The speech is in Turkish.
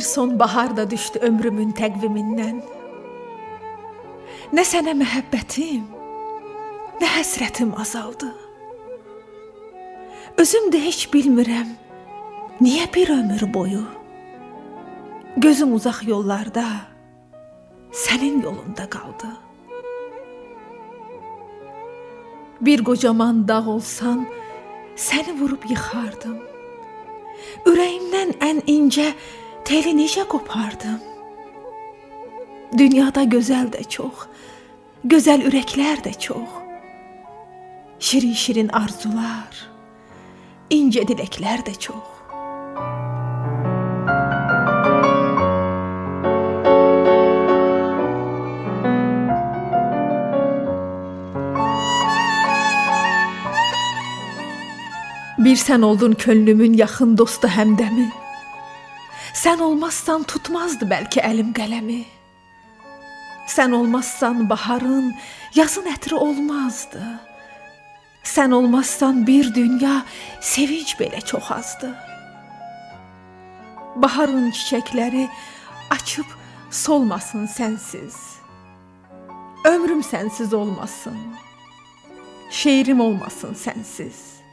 son bahar da düştü ömrümün təqvimindən. Nə sənə məhəbbətim, nə həsrətim azaldı. Özüm də heç bilmirəm, niyə bir ömür boyu gözüm uzaq yollarda sənin yolunda qaldı. Bir qocaman dağ olsan, səni vurub yıxardım. Ürəyimdən ən incə teli necə qopardım. Dünyada gözəl də çox, gözəl ürəklər də çox. Şirin-şirin arzular, incə diləklər də çox. Bir sən oldun könlümün yaxın dostu həmdəmi. Sən olmazsan tutmazdı bəlkə əlim qələmi. Sən olmazsan baharın, yazın ətri olmazdı. Sən olmazsan bir dünya sevinç belə çox azdı. Baharın çiçəkləri açıb solmasın sənsiz. Ömrüm sənsiz olmasın. Şeirim olmasın sənsiz.